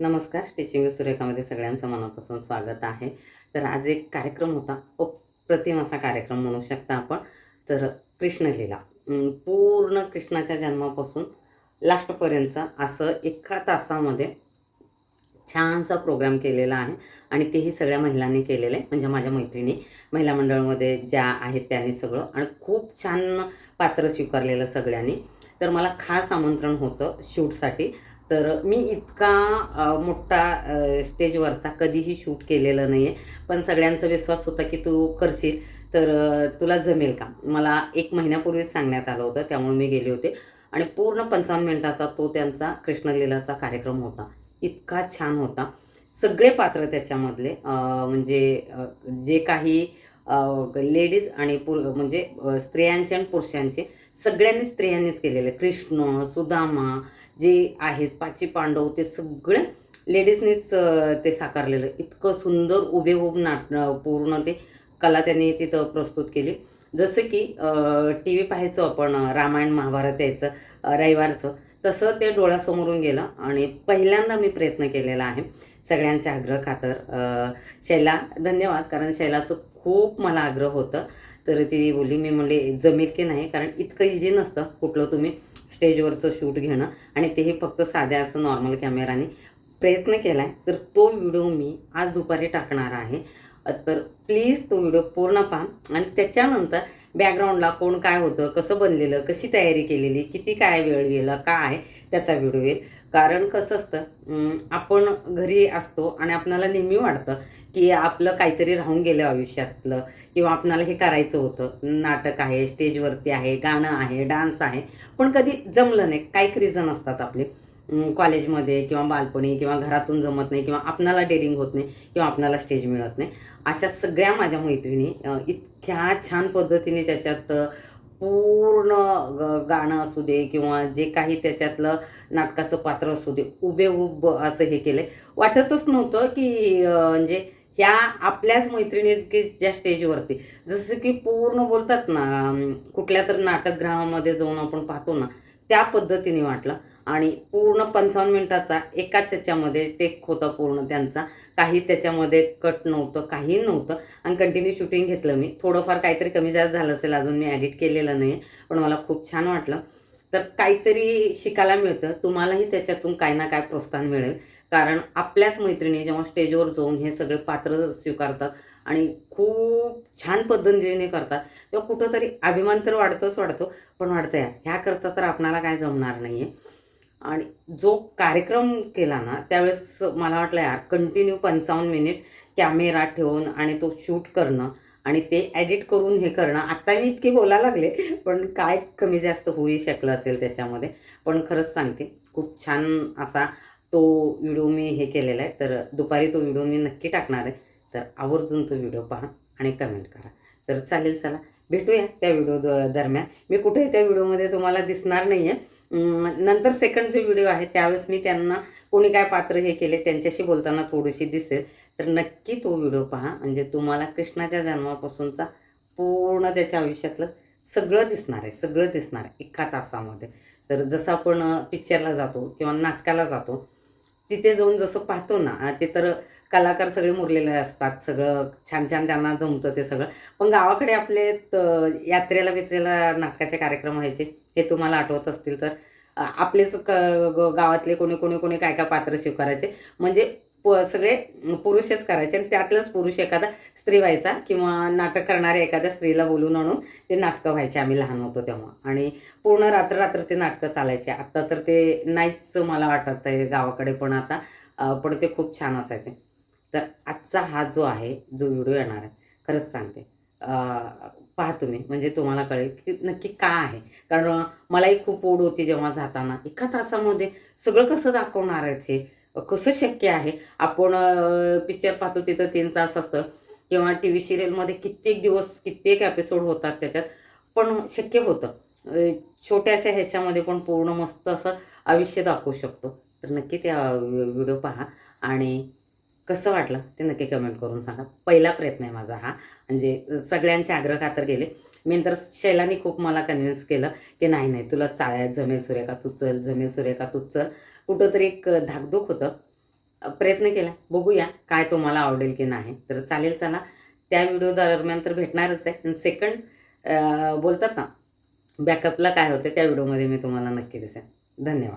नमस्कार टीचिंग सुरेखामध्ये सगळ्यांचं मनापासून स्वागत आहे. तर आज एक कार्यक्रम होता अप्रतिम असा कार्यक्रम म्हणू शकता आपण. तर कृष्णलीला पूर्ण कृष्णाच्या जन्मापासून लास्टपर्यंतचा असं एका तासामध्ये छानसा प्रोग्राम केलेला आहे. आणि तेही सगळ्या महिलांनी केलेलं आहे म्हणजे माझ्या मैत्रिणी महिला मंडळामध्ये ज्या आहेत त्यांनी सगळं. आणि खूप छान पात्र स्वीकारलेलं सगळ्यांनी. तर मला खास आमंत्रण होतं शूटसाठी. तर मी इतका मोठा स्टेजवरचा कधीही शूट केलेलं नाही आहे पण सगळ्यांचा विश्वास होता की तू करशील. तर तुला जमेल का? मला एक महिन्यापूर्वीच सांगण्यात आलं होतं त्यामुळे मी गेले होते. आणि पूर्ण पंचावन्न मिनिटाचा तो त्यांचा कृष्णलीलाचा कार्यक्रम होता. इतका छान होता. सगळे पात्र त्याच्यामधले म्हणजे जे काही लेडीज आणि पुर म्हणजे स्त्रियांचे आणि पुरुषांचे सगळ्यांनी स्त्रियांनीच केलेले. कृष्ण सुदामा जे आहेत पाची पांडव ते सगळे लेडीजनीच ते साकारलेलं. इतकं सुंदर उभेहूब नाट पूर्ण ते कला त्यांनी तिथं प्रस्तुत केली. जसं की टी व्ही पाहायचो आपण रामायण महाभारत यायचं रविवारचं तसं ते डोळ्यासमोरून गेलं आणि पहिल्यांदा मी प्रयत्न केलेला आहे. सगळ्यांच्या आग्रह खातर शैला धन्यवाद कारण शैलाचं खूप मला आग्रह होतं. तर ती बोली मी म्हणले जमेल की नाही? कारण इतकं इझी नसतं कुठलं तुम्ही स्टेजवरचं शूट घेणं आणि तेही फक्त साध्या असं नॉर्मल कॅमेराने प्रयत्न केला आहे तर तो व्हिडिओ मी आज दुपारी टाकणार आहे. तर प्लीज तो व्हिडिओ पूर्ण पहा आणि त्याच्यानंतर बॅकग्राऊंडला कोण काय होतं कसं बनलेलं कशी तयारी केलेली किती काय वेळ गेला काय त्याचा व्हिडिओ येईल. कारण कसं असतं आपण घरी असतो आणि आपल्याला नेहमी वाटतं की आपलं काहीतरी राहून गेलं आयुष्यातलं किंवा आपणाला हे करायचं होतं. नाटक आहे स्टेजवरती आहे गाणं आहे डान्स आहे. पण कधी जमलं नाही. काही रिझन असतात आपले. कॉलेजमध्ये किंवा बालपणी किंवा घरातून जमत नाही किंवा आपणाला डेअरिंग होत नाही किंवा आपणाला स्टेज मिळत नाही. अशा सगळ्या माझ्या मैत्रिणी इतक्या छान पद्धतीने त्याच्यात पूर्ण ग- गाणं असू दे किंवा जे काही त्याच्यातलं नाटकाचं पात्र असू दे उभेउब असं हे केलं. वाटतच नव्हतं की म्हणजे ह्या आपल्याच मैत्रिणी की ज्या स्टेजवरती. जसं की पूर्ण बोलतात ना कुठल्या तर नाटकगृहामध्ये जाऊन आपण पाहतो ना त्या पद्धतीने वाटलं. आणि पूर्ण पंचावन्न मिनिटाचा एकाच ह्याच्यामध्ये टेक होता पूर्ण त्यांचा. काही त्याच्यामध्ये कट नव्हतं काही नव्हतं. आणि कंटिन्यू शूटिंग घेतलं मी. थोडंफार काहीतरी कमी जास्त झालं असेल अजून मी ॲडिट केलेलं नाही पण मला खूप छान वाटलं. तर काहीतरी शिकायला मिळतं. तुम्हालाही त्याच्यातून काही ना काय प्रोत्साहन मिळेल. कारण आपल्याच मैत्रिणी जेव्हा स्टेजवर जाऊन हे सगळे पात्र स्वीकारतात आणि खूप छान पद्धतीने करतात तेव्हा कुठंतरी अभिमान तर वाढतोच वाढतो. पण वाढतं या ह्या करता तर आपणाला काय जमणार नाही आहे आणि जो कार्यक्रम केला ना त्यावेळेस मला वाटलं यार कंटिन्यू पंचावन्न मिनिट कॅमेरा ठेवून आणि तो शूट करणं आणि ते ॲडिट करून हे करणं. आत्ता मी इतके बोलायला लागले पण काय कमी जास्त होऊ शकलं असेल त्याच्यामध्ये. पण खरंच सांगते खूप छान असा तो व्हिडिओ मी हे केलेला आहे. तर दुपारी तो व्हिडिओ मी नक्की टाकणार आहे. तर आवर्जून तो व्हिडिओ पहा आणि कमेंट करा. तर चालेल चला. भेटूया त्या व्हिडिओ दरम्यान. मी कुठेही त्या व्हिडिओमध्ये तुम्हाला दिसणार नाही आहे नंतर सेकंड जो व्हिडिओ आहे त्यावेळेस मी त्यांना कोणी काय पात्र हे केले त्यांच्याशी बोलताना थोडीशी दिसेल. तर नक्की तो व्हिडिओ पहा. म्हणजे तुम्हाला कृष्णाच्या जन्मापासूनचा पूर्ण त्याच्या आयुष्यातलं सगळं दिसणार आहे. सगळं दिसणार आहे एका तासामध्ये. तर जसं आपण पिक्चरला जातो किंवा नाटकाला जातो तिथे जाऊन जसं पाहतो ना ते तर कलाकार सगळे मुरलेले असतात सगळं छान छान त्यांना जमतं ते सगळं. पण गावाकडे आपले यात्रेला बित्रेला नाटकाचे कार्यक्रम व्हायचे हे तुम्हाला आठवत असतील तर आपलेच क ग- गावातले कोणी कोणी कोणी काय काय पात्र स्वीकारायचे. म्हणजे प सगळे पुरुषच करायचे आणि त्यातलंच पुरुष एखादा स्त्री व्हायचा किंवा नाटक करणाऱ्या एखाद्या स्त्रीला बोलून आणून ते नाटकं व्हायचे. आम्ही लहान होतो तेव्हा. आणि पूर्ण रात्र रात्र ते नाटकं चालायचे. आत्ता तर ते नाहीच मला वाटत आहे गावाकडे पण आता पण ते खूप छान असायचे. तर आजचा हा जो आहे जो व्हिडिओ येणार आहे खरंच सांगते. अ, पहा तुम्ही म्हणजे तुम्हाला कळेल की नक्की का आहे. कारण मलाही खूप ओढ होती जेव्हा जाताना. एका तासामध्ये सगळं कसं दाखवणार आहेत हे? कसं शक्य आहे? आपण पिक्चर पाहतो तिथं तीन तास असतं. किंवा टी व्ही सिरियलमध्ये कित्येक दिवस कित्येक एपिसोड होतात त्याच्यात. पण शक्य होतं. छोट्याशा ह्याच्यामध्ये पण पूर्ण मस्त असं आयुष्य दाखवू शकतो. तर नक्की त्या व्हिडिओ पहा. आणि कसं वाटलं ते नक्की कमेंट करून सांगा. पहिला प्रयत्न आहे माझा हा. म्हणजे सगळ्यांचे आग्रह खातर गेले. मी तर शैलानी खूप मला कन्व्हिन्स केलं की नाही नाही तुला चाळ्यात जमेल सुरेखा तू चल जमेल सुरेखा तू चल. कुठंतरी एक धाकधूक होतं. प्रयत्न केला. बघूया काय तुम्हाला आवडेल की नाही. तर चालेल चला. त्या व्हिडिओ दरम्यान तर भेटणारच आहे. सेकंड बोलतात ना बॅकअपला काय होते त्या व्हिडिओमध्ये मी तुम्हाला नक्की दिसेन. धन्यवाद.